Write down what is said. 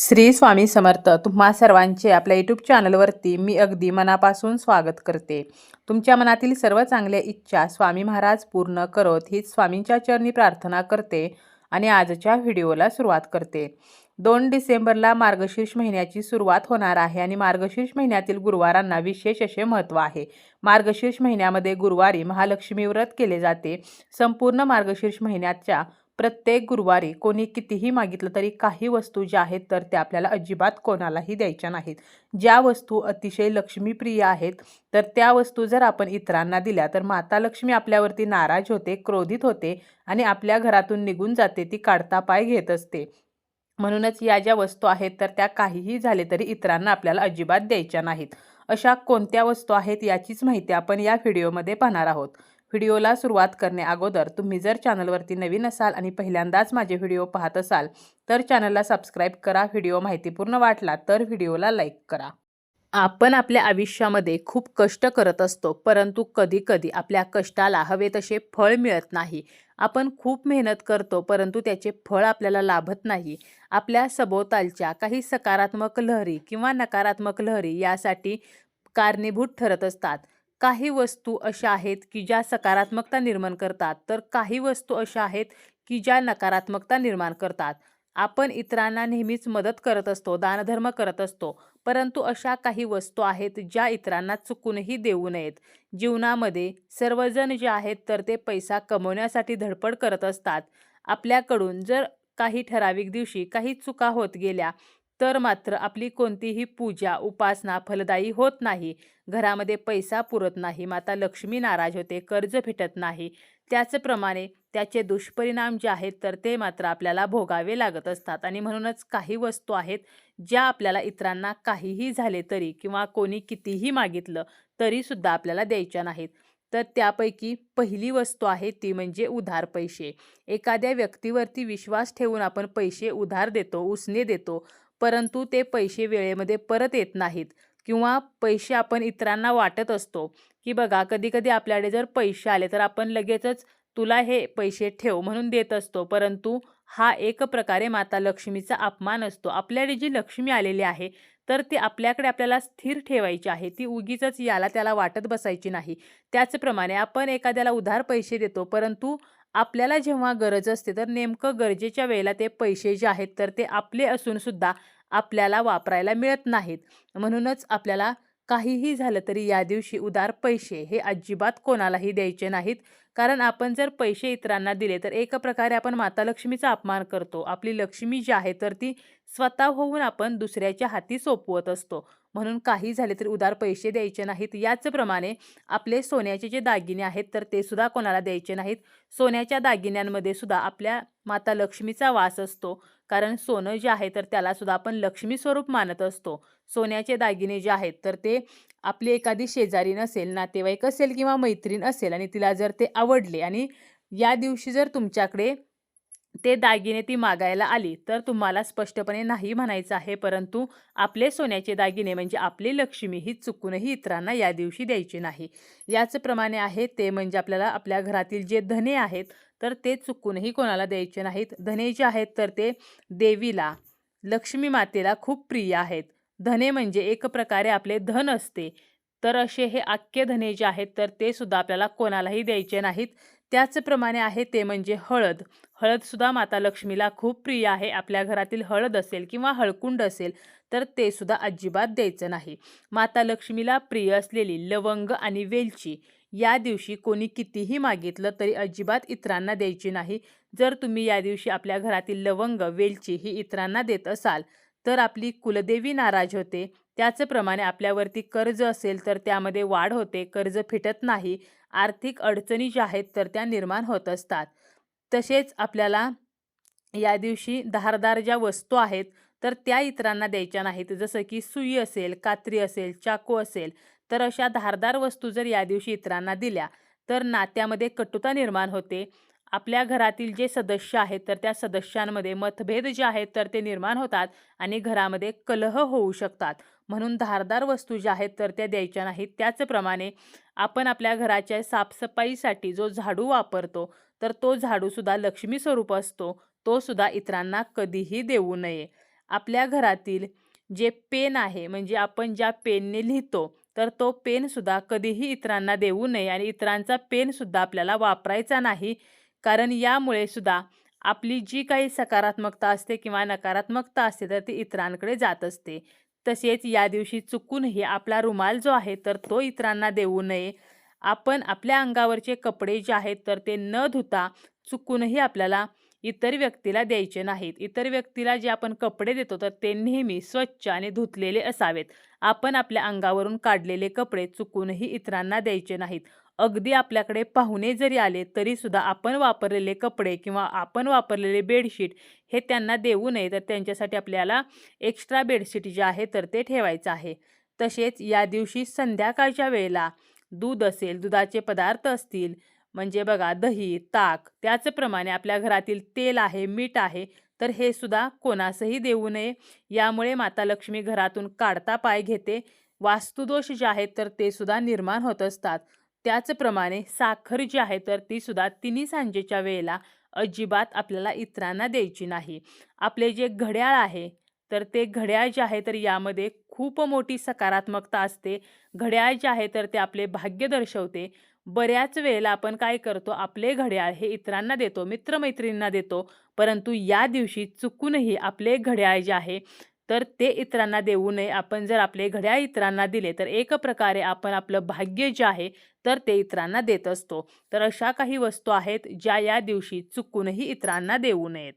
श्री स्वामी समर्थ तुम्हा सर्वांचे आपल्या यूट्यूब चॅनलवरती मी अगदी मनापासून स्वागत करते. तुमच्या मनातील सर्व चांगल्या इच्छा स्वामी महाराज पूर्ण करत हीच स्वामींच्या चरणी प्रार्थना करते आणि आजच्या व्हिडिओला सुरुवात करते. दोन डिसेंबरला मार्गशीर्ष महिन्याची सुरुवात होणार आहे आणि मार्गशीर्ष महिन्यातील गुरुवारांना विशेष असे महत्त्व आहे. मार्गशीर्ष महिन्यामध्ये गुरुवारी महालक्ष्मी व्रत केले जाते. संपूर्ण मार्गशीर्ष महिन्याच्या प्रत्येक गुरुवारी कोणी कितीही मागितलं तरी काही वस्तू ज्या आहेत तर त्या आपल्याला अजिबात कोणालाही द्यायच्या नाहीत. ज्या वस्तू अतिशय लक्ष्मीप्रिय आहेत तर त्या वस्तू जर आपण इतरांना दिल्या तर माता लक्ष्मी आपल्यावरती नाराज होते क्रोधित होते आणि आपल्या घरातून निघून जाते ती काढता पाय घेत असते. म्हणूनच या ज्या वस्तू आहेत तर त्या काहीही झाले तरी इतरांना आपल्याला अजिबात द्यायच्या नाहीत. अशा कोणत्या वस्तू आहेत याचीच माहिती आपण या व्हिडिओमध्ये पाहणार आहोत. व्हिडिओला सुरुवात करणे अगोदर तुम्ही जर चॅनलवरती नवीन असाल आणि पहिल्यांदाच माझे व्हिडिओ पाहत असाल तर चॅनलला सबस्क्राईब करा व्हिडिओ माहितीपूर्ण वाटला तर व्हिडिओला लाईक करा. आपण आपल्या आयुष्यामध्ये खूप कष्ट करत असतो परंतु कधीकधी आपल्या कष्टाला हवे तसे फळ मिळत नाही. आपण खूप मेहनत करतो परंतु त्याचे फळ आपल्याला लाभत नाही. आपल्या सभोवतालच्या काही सकारात्मक लहरी किंवा नकारात्मक लहरी यासाठी कारणीभूत ठरत असतात. काही वस्तू अशा आहेत की ज्या सकारात्मकता निर्माण करतात तर काही वस्तू अशा आहेत की ज्या नकारात्मकता निर्माण करतात. आपण इतरांना नेहमीच मदत करत असतो दानधर्म करत असतो परंतु अशा काही वस्तू आहेत ज्या इतरांना चुकूनही देऊ नयेत. जीवनामध्ये सर्वजण जे आहेत तर ते पैसा कमवण्यासाठी धडपड करत असतात. आपल्याकडून जर काही ठराविक दिवशी काही चुका होत गेल्या तर मात्र आपली कोणतीही पूजा उपासना फलदायी होत नाही. घरामध्ये पैसा पुरत नाही. माता लक्ष्मी नाराज होते. कर्ज भेटत नाही. त्याचप्रमाणे त्याचे दुष्परिणाम जे आहेत तर ते मात्र आपल्याला भोगावे लागत असतात. आणि म्हणूनच काही वस्तू आहेत ज्या आपल्याला इतरांना काहीही झाले तरी किंवा कोणी कितीही मागितलं तरीसुद्धा आपल्याला द्यायच्या नाहीत. तर त्यापैकी पहिली वस्तू आहे ती म्हणजे उधार पैसे. एखाद्या व्यक्तीवरती विश्वास ठेवून आपण पैसे उधार देतो उसने देतो. परंतु ते पैसे वेळेमध्ये परत येत नाहीत. किंवा पैसे आपण इतरांना वाटत असतो. की बघा कधीकधी आपल्याकडे जर पैसे आले तर आपण लगेचच तुला हे पैसे ठेव म्हणून देत असतो. परंतु हा एक प्रकारे माता लक्ष्मीचा अपमान असतो. आपल्याकडे जी लक्ष्मी आलेली आहे तर ती आपल्याकडे आपल्याला स्थिर ठेवायची आहे. ती उगीच याला त्याला वाटत बसायची नाही. त्याचप्रमाणे आपण एखाद्याला उधार पैसे देतो परंतु आपल्याला जेव्हा गरज असते तर नेमकं गरजेच्या वेळेला ते पैसे जे आहेत तर ते आपले असूनसुद्धा आपल्याला वापरायला मिळत नाहीत. म्हणूनच आपल्याला काहीही झालं तरी या दिवशी उदार पैसे हे अजिबात कोणालाही द्यायचे नाहीत. कारण आपण जर पैसे इतरांना दिले तर एक प्रकारे आपण माता लक्ष्मीचा अपमान करतो. आपली लक्ष्मी जी आहे तर ती स्वतः होऊन आपण दुसऱ्याच्या हाती सोपवत असतो. म्हणून काही झाले तरी उदार पैसे द्यायचे नाहीत. याचप्रमाणे आपले सोन्याचे जे दागिने आहेत तर ते सुद्धा कोणाला द्यायचे नाहीत. सोन्याच्या दागिन्यांमध्ये सुद्धा आपल्या माता लक्ष्मीचा वास असतो. कारण सोनं जे आहे तर त्याला सुद्धा आपण लक्ष्मी स्वरूप मानत असतो. सोन्याचे दागिने जे आहेत तर ते आपली एखादी शेजारी नसेल नातेवाईक असेल किंवा मैत्रीण असेल आणि तिला जर ते आवडले आणि या दिवशी जर तुमच्याकडे ते दागिने ती मागायला आली तर तुम्हाला स्पष्टपणे नाही म्हणायचं आहे परंतु आपले सोन्याचे दागिने म्हणजे आपली लक्ष्मी ही चुकूनही इतरांना या दिवशी द्यायची नाही. याचप्रमाणे आहे ते म्हणजे आपल्याला आपल्या घरातील जे धने आहेत तर ते चुकूनही कोणाला द्यायचे नाहीत. धने जे आहेत तर ते देवीला लक्ष्मी मातेला खूप प्रिय आहेत. धने म्हणजे एक प्रकारे आपले धन असते. तर असे हे आख्य धने जे आहेत तर ते सुद्धा आपल्याला कोणालाही द्यायचे नाहीत. त्याचप्रमाणे आहे ते म्हणजे हळद. हळदसुद्धा माता लक्ष्मीला खूप प्रिय आहे. आपल्या घरातील हळद असेल किंवा हळकुंड असेल तर ते सुद्धा अजिबात द्यायचं नाही. माता लक्ष्मीला प्रिय असलेली लवंग आणि वेलची या दिवशी कोणी कितीही मागितलं तरी अजिबात इतरांना द्यायची नाही. जर तुम्ही या दिवशी आपल्या घरातील लवंग वेलची ही इतरांना देत असाल तर आपली कुलदेवी नाराज होते. त्याचप्रमाणे आपल्यावरती कर्ज असेल तर त्यामध्ये वाढ होते. कर्ज फिटत नाही. आर्थिक अडचणी ज्या आहेत तर त्या निर्माण होत असतात. तसेच आपल्याला या दिवशी धारदार ज्या वस्तू आहेत तर त्या इतरांना द्यायच्या नाहीत. जसं की सुई असेल कात्री असेल चाकू असेल तर अशा धारदार वस्तू जर या दिवशी इतरांना दिल्या तर नात्यामध्ये कटुता निर्माण होते. आपल्या घरातील जे सदस्य आहेत तर त्या सदस्यांमध्ये मतभेद जे आहेत तर ते निर्माण होतात आणि घरामध्ये कलह होऊ शकतात. म्हणून धारदार वस्तू ज्या आहेत तर त्या द्यायच्या नाहीत. त्याचप्रमाणे आपण आपल्या घराच्या साफसफाईसाठी जो झाडू वापरतो तर तो झाडूसुद्धा लक्ष्मी स्वरूप असतो. तो सुद्धा इतरांना कधीही देऊ नये. आपल्या घरातील जे पेन आहे म्हणजे आपण ज्या पेनने लिहितो तर तो पेनसुद्धा कधीही इतरांना देऊ नये आणि इतरांचा पेनसुद्धा आपल्याला वापरायचा नाही. कारण यामुळे सुद्धा आपली जी काही सकारात्मकता असते किंवा नकारात्मकता असते तर ती इतरांकडे जात असते. तसेच या दिवशी चुकूनही आपला रुमाल जो आहे तर तो इतरांना देऊ नये. आपण आपल्या अंगावरचे कपडे जे आहेत तर ते न धुता चुकूनही आपल्याला इतर व्यक्तीला द्यायचे नाहीत. इतर व्यक्तीला जे आपण कपडे देतो तर ते नेहमी स्वच्छ आणि धुतलेले असावेत. आपण आपल्या अंगावरून काढलेले कपडे चुकूनही इतरांना द्यायचे नाहीत. अगदी आपल्याकडे पाहुणे जरी आले तरीसुद्धा आपण वापरलेले कपडे किंवा आपण वापरलेले बेडशीट हे त्यांना देऊ नये. तर त्यांच्यासाठी आपल्याला एक्स्ट्रा बेडशीट जे आहे तर ते ठेवायचं आहे. तसेच या दिवशी संध्याकाळच्या वेळेला दूध असेल दुधाचे पदार्थ असतील म्हणजे बघा दही ताक त्याचप्रमाणे आपल्या घरातील तेल आहे मीठ आहे तर हे सुद्धा कोणासही देऊ नये. यामुळे माता लक्ष्मी घरातून काढता पाय घेते. वास्तुदोष जे आहेत तर ते सुद्धा निर्माण होत असतात. त्याचप्रमाणे साखर जी आहे तर ती सुद्धा तिन्ही सांजेच्या वेळेला अजिबात आपल्याला इतरांना द्यायची नाही. आपले जे घड्याळ आहे तर ते घड्याळ जे आहे तर यामध्ये खूप मोठी सकारात्मकता असते. घड्याळ जे आहे तर ते आपले भाग्य दर्शवते. बऱ्याच वेळेला आपण काय करतो आपले घड्याळ हे इतरांना देतो मित्रमैत्रिणींना देतो. परंतु या दिवशी चुकूनही आपले घड्याळ जे आहे तर ते इतरांना देऊ नये. आपण जर आपले घड्याळ इतरांना दिले तर एक प्रकारे आपण आपलं भाग्य जे आहे तर ते इतरांना देत असतो. तर अशा काही वस्तू आहेत ज्या या दिवशी चुकूनही इतरांना देऊ नयेत.